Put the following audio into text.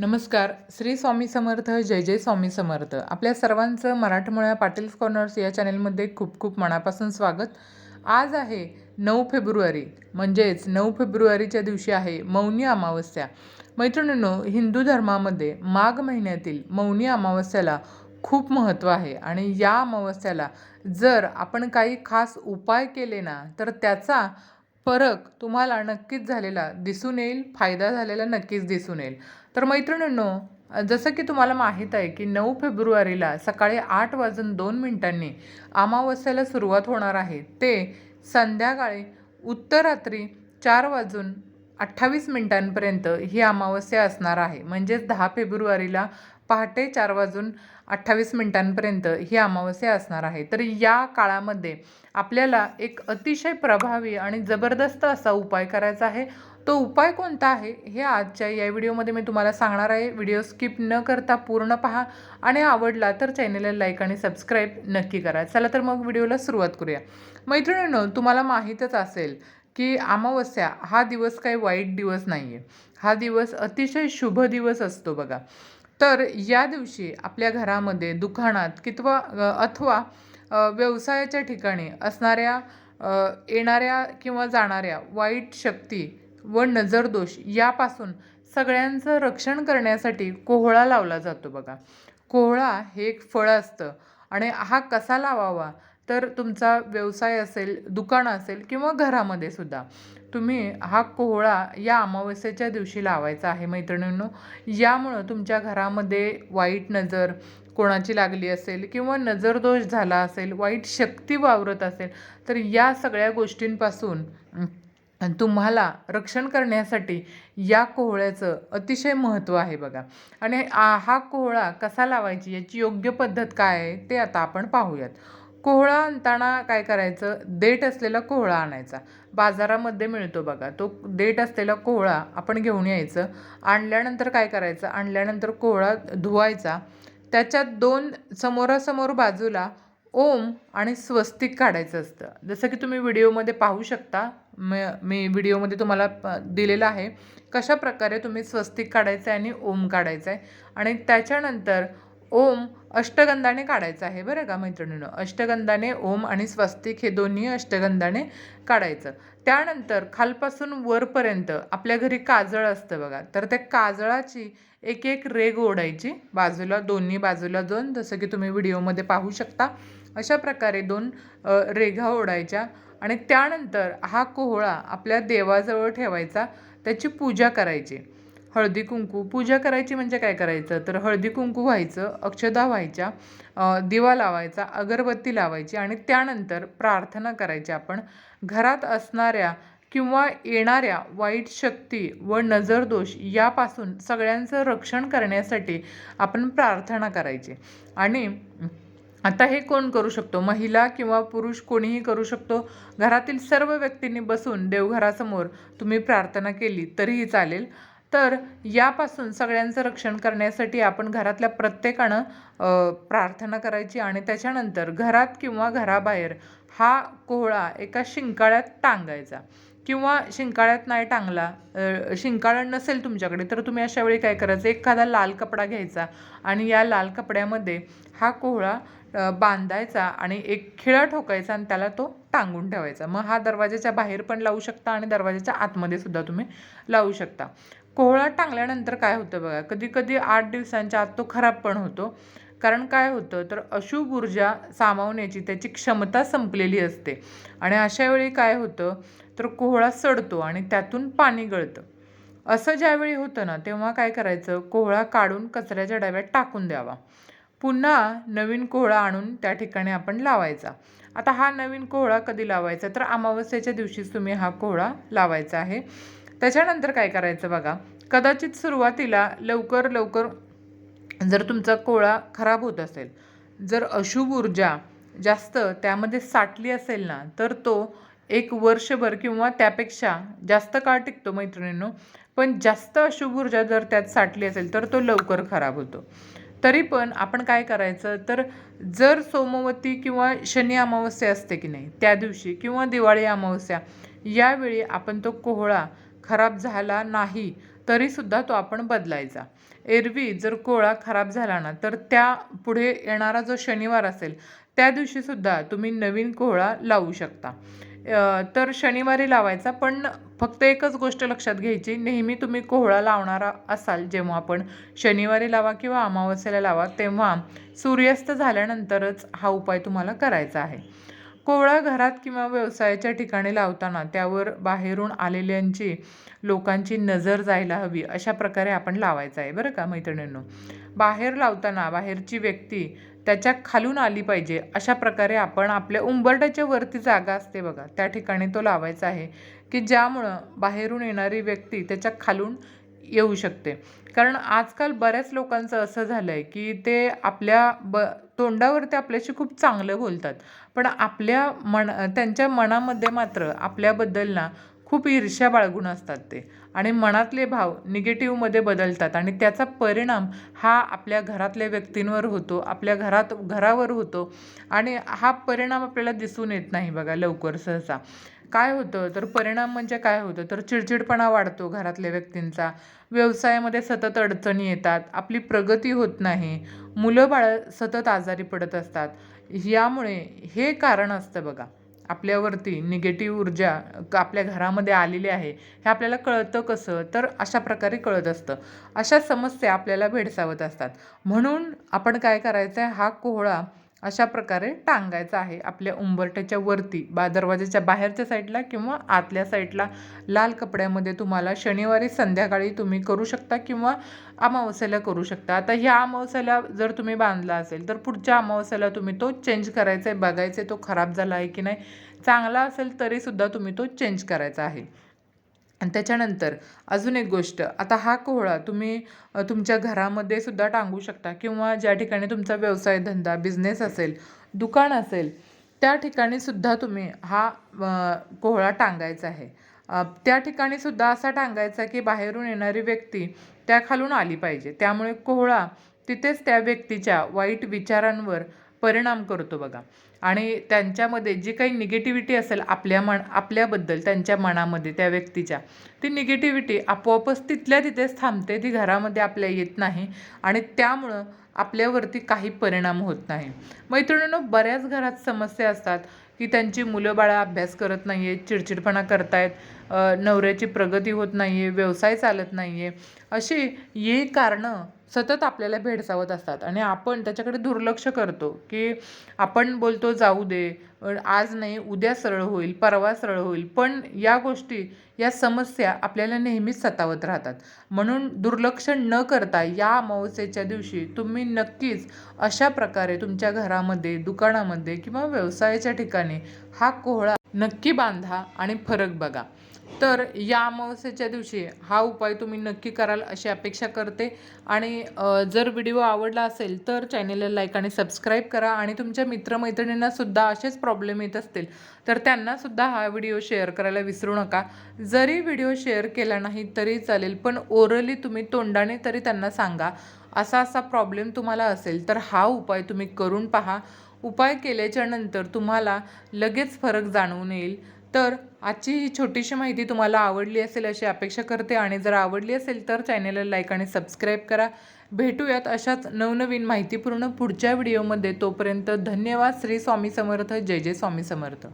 नमस्कार. श्री स्वामी समर्थ जय जय स्वामी समर्थ. आपल्या सर्वांचं मराठमोळ्या पाटील कॉर्नर्स या चॅनेलमध्ये खूप खूप मनापासून स्वागत. आज आहे नऊ फेब्रुवारी म्हणजेच नऊ फेब्रुवारीच्या दिवशी आहे मौनी अमावस्या. मैत्रिणींनो हिंदू धर्मामध्ये माघ महिन्यातील मौनी अमावस्याला खूप महत्त्व आहे आणि या अमावस्याला जर आपण काही खास उपाय केले ना तर त्याचा फरक तुम्हाला नक्कीच झालेला दिसून येईल फायदा झालेला नक्कीच दिसून येईल. तर मैत्रिणींनो जसं की तुम्हाला माहीत आहे की नऊ फेब्रुवारीला सकाळी आठ वाजून दोन मिनिटांनी अमावस्याला सुरुवात होणार आहे. ते संध्याकाळी उत्तरात्री चार वाजून अठ्ठावीस मिनिटांपर्यंत ही अमावस्या असणार आहे. म्हणजेच दहा फेब्रुवारीला पहाटे चार वाजून अठ्ठावीस मिनिटांपर्यंत ही अमावस्या असणार आहे. तर या काळामध्ये आपल्याला एक अतिशय प्रभावी आणि जबरदस्त असा उपाय करायचा आहे. तो उपाय कोणता आहे हे आजच्या या व्हिडिओमध्ये मी तुम्हाला सांगणार आहे. व्हिडिओ स्किप न करता पूर्ण पहा आणि आवडला तर चॅनलला लाईक आणि सबस्क्राईब नक्की करा. चला तर मग व्हिडिओला सुरुवात करूया. मैत्रिणींनो तुम्हाला माहीतच असेल की अमावस्या हा दिवस काही वाईट दिवस नाही आहे हा दिवस अतिशय शुभ दिवस असतो बघा. तर या दिवशी आपल्या घरामध्ये दुकानात कितवा अथवा व्यवसायाच्या ठिकाणी असणाऱ्या येणाऱ्या किंवा जाणाऱ्या वाईट शक्ती व नजरदोष यापासून सगळ्यांचं रक्षण करण्यासाठी कोहळा लावला जातो बघा. कोहळा हे एक फळ असतं आणि हा कसा लावावा? तर तुमचा व्यवसाय असेल दुकान असेल किंवा घरामध्ये सुद्धा. तुम्ही हा कोहळा या अमावस्येच्या दिवशी लावायचा आहे मैत्रिणींनो. यामुळं तुमच्या घरामध्ये वाईट नजर कोणाची लागली असेल किंवा नजरदोष झाला असेल वाईट शक्ती वावरत असेल तर या सगळ्या गोष्टींपासून तुम्हाला रक्षण करण्यासाठी या कोहळ्याचं अतिशय महत्त्व आहे बघा. आणि हा कोहळा कसा लावायची याची योग्य पद्धत काय आहे ते आता आपण पाहूयात. कोहळा आणताना काय करायचं देठ असलेला कोहळा आणायचा. बाजारामध्ये मिळतो बघा तो देठ असलेला कोहळा आपण घेऊन यायचं. आणल्यानंतर काय करायचं आणल्यानंतर कोहळा धुवायचा. त्याच्यात दोन समोरासमोर बाजूला ओम आणि स्वस्तिक काढायचं असतं. जसं की तुम्ही व्हिडिओमध्ये पाहू शकता म मी व्हिडिओमध्ये तुम्हाला दिलेलं आहे कशा प्रकारे तुम्ही स्वस्तिक काढायचं आहे आणि ओम काढायचं आहे. आणि त्याच्यानंतर ओम अष्टगंधाने काढायचं आहे बरं का मैत्रिणीनं? अष्टगंधाने ओम आणि स्वस्तिक हे दोन्ही अष्टगंधाने काढायचं. त्यानंतर खालपासून वरपर्यंत आपल्या घरी काजळ असतं बघा. तर त्या काजळाची एक एक रेग ओढायची. बाजूला दोन्ही बाजूला दोन जसं की तुम्ही व्हिडिओमध्ये पाहू शकता. अशा प्रकारे दोन रेघा ओढायच्या. आणि त्यानंतर हा कोहळा आपल्या देवाजवळ ठेवायचा त्याची पूजा करायची. हळदी कुंकू पूजा करायची म्हणजे काय करायचं? तर हळदी कुंकू व्हायचं अक्षदा व्हायच्या दिवा लावायचा अगरबत्ती लावायची आणि त्यानंतर प्रार्थना करायची आपण. घरात असणाऱ्या किंवा येणाऱ्या वाईट शक्ती व नजरदोष यापासून सगळ्यांचं रक्षण करण्यासाठी आपण प्रार्थना करायची. आणि आता हे कोण करू शकतो? महिला किंवा पुरुष कोणीही करू शकतो? घरातील सर्व व्यक्तींनी बसून देवघरासमोर तुम्ही प्रार्थना केली तरीही चालेल. तर यापासून सगळ्यांचं रक्षण करण्यासाठी आपण घरातल्या प्रत्येकानं प्रार्थना करायची आणि त्याच्यानंतर घरात किंवा घराबाहेर हा कोहळा एका शिंकाळ्यात टांगायचा. किंवा शिंकाळ्यात नाही टांगला शिंकाळं नसेल तुमच्याकडे तर तुम्ही अशा वेळी काय करायचं? एखादा लाल कपडा घ्यायचा आणि या लाल कपड्यामध्ये हा कोहळा बांधायचा आणि एक खिळा ठोकायचा आणि त्याला तो टांगून ठेवायचा. मग हा दरवाजाच्या बाहेर पण लावू शकता आणि दरवाजाच्या आतमध्ये सुद्धा तुम्ही लावू शकता. कोहळा टांगल्यानंतर काय होतं बघा कधी कधी आठ दिवसांच्या आत तो खराब पण होतो. कारण काय होतं तर अशुभ ऊर्जा सामावण्याची त्याची क्षमता संपलेली असते. आणि अशा वेळी काय होतं तर कोहळा सडतो आणि त्यातून पाणी गळतं. असं ज्यावेळी होतं ना तेव्हा काय करायचं? कोहळा काढून कचऱ्याच्या डब्यात टाकून द्यावा. पुन्हा नवीन कोहळा आणून त्या ठिकाणी आपण लावायचा. आता हा नवीन कोहळा कधी लावायचा? तर अमावस्येच्या दिवशीच तुम्ही हा कोहळा लावायचा आहे. त्याच्यानंतर काय करायचं बघा? कदाचित सुरुवातीला लवकर लवकर जर तुमचा कोहळा खराब होत असेल जर अशुभ ऊर्जा जास्त त्यामध्ये साठली असेल ना तर तो एक वर्षभर किंवा त्यापेक्षा जास्त काळ टिकतो मैत्रिणींनो. पण जास्त अशुभ ऊर्जा जर त्यात साठली असेल तर तो लवकर खराब होतो. तरी पण आपण काय करायचं? तर जर सोमवती किंवा शनी अमावस्या असते की नाही त्या दिवशी किंवा दिवाळी अमावस्या यावेळी आपण तो कोहळा खराब झाला नाही तरीसुद्धा तो आपण बदलायचा. एरवी जर कोहळा खराब झाला ना तर त्या पुढे येणारा जो शनिवार असेल त्या दिवशीसुद्धा तुम्ही नवीन कोहळा लावू शकता. तर शनिवारी लावायचा. पण फक्त एकच गोष्ट लक्षात घ्यायची. नेहमी तुम्ही कोहळा लावणारा असाल जेव्हा आपण शनिवारी लावा किंवा अमावस्येला लावा तेव्हा सूर्यास्त झाल्यानंतरच हा उपाय तुम्हाला करायचा आहे. कोवळा घरात किंवा व्यवसायाच्या ठिकाणी लावताना त्यावर बाहेरून आलेल्यांची लोकांची नजर जायला हवी अशा प्रकारे आपण लावायचं आहे. बरं का मैत्रिणींनो? बाहेर लावताना बाहेरची व्यक्ती त्याच्या खालून आली पाहिजे अशा प्रकारे आपण आपल्या उंबरट्याच्या वरती जागा असते बघा. त्या ठिकाणी तो लावायचा आहे की ज्यामुळं बाहेरून येणारी व्यक्ती त्याच्या खालून येऊ शकते. कारण आजकाल बऱ्याच लोकांचं असं झालं आहे की ते आपल्या ब तोंडावर ते आपल्याशी खूप चांगलं बोलतात. पण आपल्या मन त्यांच्या मनामध्ये मात्र आपल्याबद्दल ना खूप ईर्ष्या बाळगून असतात ते. आणि मनातले भाव निगेटिव्हमध्ये बदलतात आणि त्याचा परिणाम हा आपल्या घरातल्या व्यक्तींवर होतो आपल्या घरात घरावर होतो. आणि हा परिणाम आपल्याला दिसून येत नाही बघा लवकर सहसा. काय होतं? तर परिणाम म्हणजे काय होतं? तर चिडचिडपणा वाढतो घरातल्या व्यक्तींचा. व्यवसायामध्ये सतत अडचणी येतात. आपली प्रगती होत नाही. मुलं बाळं सतत आजारी पडत असतात. यामुळे हे कारण असतं बघा. आपल्यावरती निगेटिव्ह ऊर्जा क- आपल्या घरामध्ये आलेली आहे. हे आपल्याला कळतं कसं? तर अशा प्रकारे कळत असतं. अशा समस्या आपल्याला भेडसावत असतात. म्हणून आपण काय करायचं आहे हा कोहळा अशा प्रकारे टांगायचं आहे. आपल्या उंबरट्याच्या वरती बा दरवाजाच्या बाहेरच्या साईडला किंवा आतल्या साईडला लाल कपड्यामध्ये तुम्हाला शनिवारी संध्याकाळी तुम्ही करू शकता किंवा अमावस्याला करू शकता. आता ह्या अमावस्याला जर तुम्ही बांधला असेल तर पुढच्या अमावस्याला तुम्ही तो चेंज करायचा आहे. बघायचा आहे तो खराब झाला आहे की नाही. चांगला असेल तरीसुद्धा तुम्ही तो चेंज करायचा आहे. आणि त्याच्यानंतर अजून एक गोष्ट आता हा कोहळा तुम्ही तुमच्या घरामध्ये सुद्धा टांगू शकता किंवा ज्या ठिकाणी तुमचा व्यवसाय धंदा बिझनेस असेल दुकान असेल त्या ठिकाणी सुद्धा तुम्ही हा कोहळा टांगायचा आहे. त्या ठिकाणी सुद्धा असा टांगायचा की बाहेरून येणारी व्यक्ती त्या खालून आली पाहिजे. त्यामुळे कोहळा तिथेच त्या व्यक्तीच्या वाईट विचारांवर परिणाम करतो बघा. आणि त्यांच्यामध्ये जी काही निगेटिव्हिटी असेल आपल्या मन आपल्याबद्दल त्यांच्या मनामध्ये त्या व्यक्तीच्या ती निगेटिव्हिटी आपोआपच तिथल्या तिथेच थांबते ती घरामध्ये आपल्या येत नाही आणि त्यामुळं आपल्यावरती काही परिणाम होत नाही. मैत्रिणींनो बऱ्याच घरात समस्या असतात की त्यांची मुलं बाळं अभ्यास करत नाही आहेत चिडचिडपणा करतायत नवऱ्याची प्रगती होत नाही आहे व्यवसाय चालत नाही आहे अशी ये कारणं सतत आपल्याला भेडसावत असतात. आणि आपण त्याच्याकडे दुर्लक्ष करतो की आपण बोलतो जाऊ दे आज नाही उद्या सरळ होईल परवा सरळ होईल. पण या गोष्टी या समस्या आपल्याला नेहमीच सतावत राहतात. म्हणून दुर्लक्ष न करता या अमावस्येच्या दिवशी तुम्ही नक्कीच अशा प्रकारे तुमच्या घरामध्ये दुकानामध्ये किंवा व्यवसायाच्या ठिकाणी हा कोहळा नक्की बांधा आणि फरक बघा. तर या अमावस्येच्या दिवशी हा उपाय तुम्ही नक्की कराल अशी अपेक्षा करते. आणि जर व्हिडिओ आवडला असेल तर चॅनेलला लाईक आणि सबस्क्राईब करा आणि तुमच्या मित्रमैत्रिणींनासुद्धा असेच प्रॉब्लेम येत असतील तर त्यांनासुद्धा हा व्हिडिओ शेअर करायला विसरू नका. जरी व्हिडिओ शेअर केला नाही तरी चालेल पण ओरली तुम्ही तोंडाने तरी त्यांना सांगा. असा असा प्रॉब्लेम तुम्हाला असेल तर हा उपाय तुम्ही करून पहा. उपाय केल्याच्यानंतर तुम्हाला लगेच फरक जाणवून येईल. तर आजची ही छोटीशी माहिती तुम्हाला आवडली असेल अशी अपेक्षा करते आणि जर आवडली असेल तर चॅनेलला लाईक आणि सबस्क्राईब करा. भेटूयात अशाच नवनवीन माहितीपूर्ण पुढच्या व्हिडिओमध्ये. तोपर्यंत धन्यवाद. श्री स्वामी समर्थ. जय जय स्वामी समर्थ.